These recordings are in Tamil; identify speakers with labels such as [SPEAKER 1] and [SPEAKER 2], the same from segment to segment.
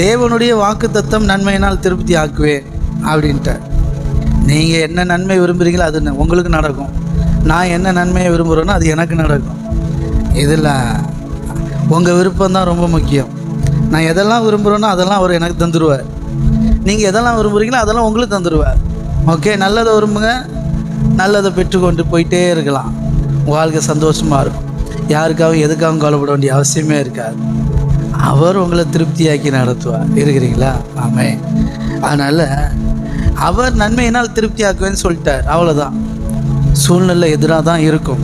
[SPEAKER 1] தேவனுடைய வாக்கு தத்தம் நன்மையினால் திருப்தி ஆக்குவேன் அப்படின்ட்டார் நீங்கள் என்ன நன்மை விரும்புகிறீங்களோ அது உங்களுக்கு நடக்கும். நான் என்ன நன்மையை விரும்புகிறேனோ அது எனக்கு நடக்கும். இதில் உங்கள் விருப்பம் தான் ரொம்ப முக்கியம். நான் எதெல்லாம் விரும்புகிறேனோ அதெல்லாம் அவர் எனக்கு தந்துடுவார் நீங்கள் எதெல்லாம் விரும்புகிறீங்களோ அதெல்லாம் உங்களுக்கு தந்துடுவார் ஓகே நல்லதை விரும்புங்க நல்லதை பெற்றுக்கொண்டு போயிட்டே இருக்கலாம். உங்கள் வாழ்க்கை சந்தோஷமாக இருக்கும். யாருக்காகவும் எதுக்காகவும் கவலைப்பட வேண்டிய அவசியமே இருக்காது. அவர் உங்களை திருப்தியாக்கி நடத்துவார். இருக்கிறீங்களா? ஆமே அதனால் அவர் நன்மையினால் திருப்தியாக்குவேன்னு சொல்லிட்டார். அவ்வளோதான் சூழ்நிலை எதிராக தான் இருக்கும்.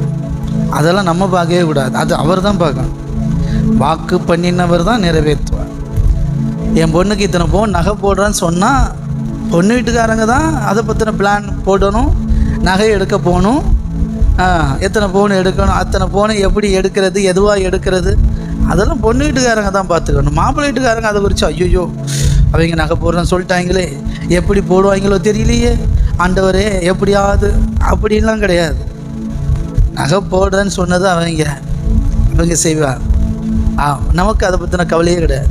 [SPEAKER 1] அதெல்லாம் நம்ம பார்க்கவே கூடாது. அது அவர் தான் பார்க்கணும். வாக்கு பண்ணினவர் தான் நிறைவேற்றுவார். என் பொண்ணுக்கு இத்தனை பவுன் நகை போடுறேன்னு சொன்னால் பொண்ணு வீட்டுக்காரங்க தான் அதை பற்றின பிளான் போடணும் நகை எடுக்க போகணும் எத்தனை ஃபோன் எடுக்கணும் அத்தனை பவுனை எப்படி எடுக்கிறது எதுவாக எடுக்கிறது அதெல்லாம் பொண்ணு வீட்டுக்காரங்க தான் பார்த்துக்கணும். மாப்பிள்ளை வீட்டுக்காரங்க அதை குறித்து ஐயோ அவங்க நகை போடுறேன்னு சொல்லிட்டாங்களே எப்படி போடுவாங்களோ தெரியலையே. ஆண்டவரே எப்படியாவது அப்படின்லாம் கிடையாது. நகை போடுறேன்னு சொன்னது அவங்க அவங்க செய்வாங்க. ஆ நமக்கு அதை பற்றின கவலையே கிடையாது.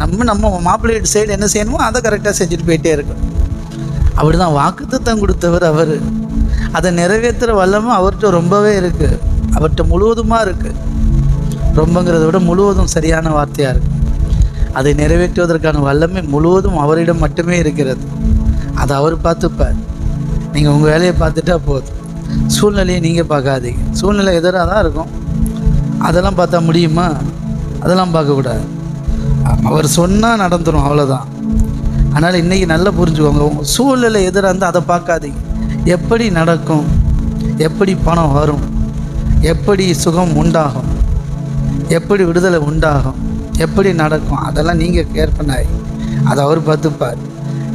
[SPEAKER 1] நம்ம நம்ம மாப்பிள்ளை வீட்டு சைடு என்ன செய்யணுமோ அதை கரெக்டாக செஞ்சுட்டு போயிட்டே இருக்கணும். அப்படி தான் வாக்குத்தத்தம் கொடுத்தவர் அவர். அதை நிறைவேற்றுற வல்லமும் அவர்கிட்ட ரொம்பவே இருக்குது அவர்கிட்ட முழுவதுமாக இருக்குது ரொம்பங்கிறத விட முழுவதும் சரியான வார்த்தையாக இருக்குது அதை நிறைவேற்றுவதற்கான வல்லமை முழுவதும் அவரிடம் மட்டுமே இருக்கிறது. அதை அவர் பார்த்துப்பார். நீங்கள் உங்கள் வேலையை பார்த்துட்டா போதும். சூழ்நிலையை நீங்கள் பார்க்காதீங்க. சூழ்நிலை எதிராக தான் இருக்கும். அதெல்லாம் பார்த்தா முடியுமா? அதெல்லாம் பார்க்கக்கூடாது அவர் சொன்னால் நடந்துடும் அவ்வளோதான் அதனால் இன்றைக்கி நல்லா புரிஞ்சுக்கோங்க. உங்கள் சூழ்நிலை எதிராக இருந்தால் அதை பார்க்காதீங்க. எப்படி நடக்கும்? எப்படி பணம் வரும்? எப்படி சுகம் உண்டாகும்? எப்படி விடுதலை உண்டாகும்? எப்படி நடக்கும்? அதெல்லாம் நீங்கள் கேர் பண்ணாய் அதை அவர் பார்த்துப்பார்.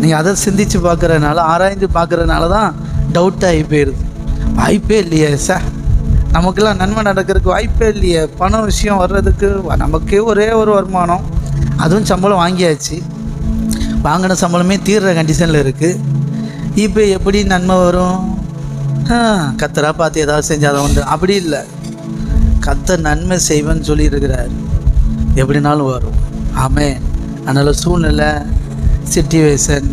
[SPEAKER 1] நீங்கள் அதை சிந்தித்து பார்க்குறதுனால ஆராய்ந்து பார்க்குறதுனால தான் டவுட் ஆகி போயிடுது வாய்ப்பே இல்லையே சார் நமக்கெல்லாம் நன்மை நடக்கிறதுக்கு வாய்ப்பே இல்லையே. பணம் விஷயம் வர்றதுக்கு நமக்கே ஒரே ஒரு வருமானம். அதுவும் சம்பளம் வாங்கியாச்சு. வாங்கின சம்பளமே தீர்ற கண்டிஷனில் இருக்குது இப்போ எப்படி நன்மை வரும்? கத்தராக கத்தரா பார்த்து ஏதாவது செஞ்சால் உண்டு அப்படி இல்லை. கத்த நன்மை செய்வேன்னு சொல்லியிருக்கிறார். எப்படினாலும் வரும். ஆமே அதனால் சூழ்நிலை சிச்சுவேஷன்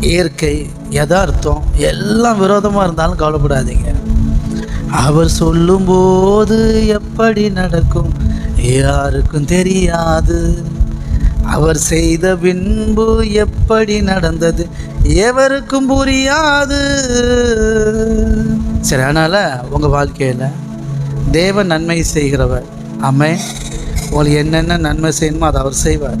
[SPEAKER 1] இயற்கை யதார்த்தம் எல்லாம் விரோதமாக இருந்தாலும் கவலைப்படாதீங்க. அவர் சொல்லும்போது எப்படி நடக்கும்? யாருக்கும் தெரியாது. அவர் செய்த பின்பு எப்படி நடந்தது? எவருக்கும் புரியாது. சரி அதனால் உங்கள் வாழ்க்கையில் தேவன் நன்மை செய்கிறவர். அம்மே உங்களுக்கு என்னென்ன நன்மை செய்யணுமோ அதை அவர் செய்வார்.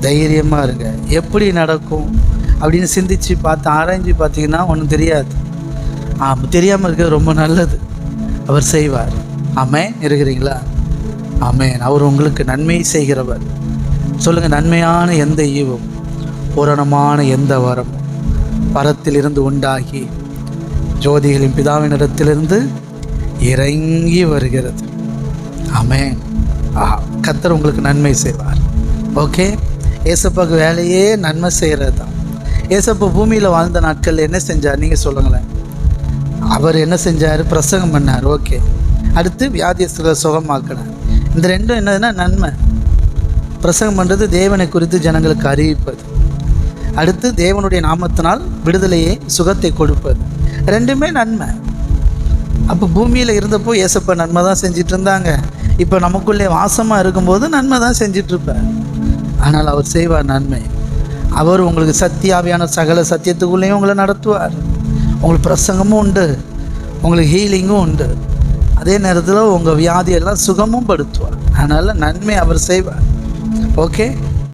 [SPEAKER 1] தைரியமாக இருங்க. எப்படி நடக்கும் அப்படின்னு சிந்திச்சு பார்த்து ஆராய்ஞ்சு பார்த்தீங்கன்னா ஒன்றும் தெரியாது. ஆ தெரியாமல் இருக்கிறது ரொம்ப நல்லது. அவர் செய்வார். அம்மே இருக்கிறீங்களா? ஆமென். அவர் உங்களுக்கு நன்மை செய்கிறவர். சொல்லுங்கள் நன்மையான எந்த ஈவும் பூரணமான எந்த வரமும் பரத்திலிருந்து உண்டாகி ஜோதிகளின் பிதாவினிடத்திலிருந்து இறங்கி வருகிறது. ஆமே ஆ கத்தர் உங்களுக்கு நன்மை செய்வார். ஓகே? ஏசப்பாக்கு வேலையே நன்மை செய்கிறது தான் ஏசப்பா பூமியில் வாழ்ந்த நாட்கள் என்ன செஞ்சார்? நீங்கள் சொல்லுங்களேன். அவர் என்ன செஞ்சார்? பிரசங்கம் பண்ணார். ஓகே. அடுத்து வியாதியஸ்தரை சுகமாக்கினார். இந்த ரெண்டும் என்னதுன்னா நன்மை. பிரசங்கம் பண்ணுறது தேவனை குறித்து ஜனங்களுக்கு அறிவிப்பது. அடுத்து தேவனுடைய நாமத்தினால் விடுதலையை சுகத்தை கொடுப்பது. ரெண்டுமே நன்மை. அப்போ பூமியில் இருந்தப்போ ஏசப்பா நன்மை தான் செஞ்சிட்டு இருந்தாங்க இப்போ நமக்குள்ளே வாசமாக இருக்கும்போது நன்மை தான் செஞ்சிட்ருப்பார் ஆனால் அவர் செய்வார் நன்மை. அவர் உங்களுக்கு சத்தியாவியான சகல சத்தியத்துக்குள்ளேயும் உங்களை நடத்துவார். உங்களுக்கு பிரசங்கமும் உண்டு. உங்களுக்கு ஹீலிங்கும் உண்டு. அதே நேரத்தில் உங்கள் வியாதியெல்லாம் சுகமும் படுத்துவார். அதனால் நன்மை அவர் செய்வார். ஓகே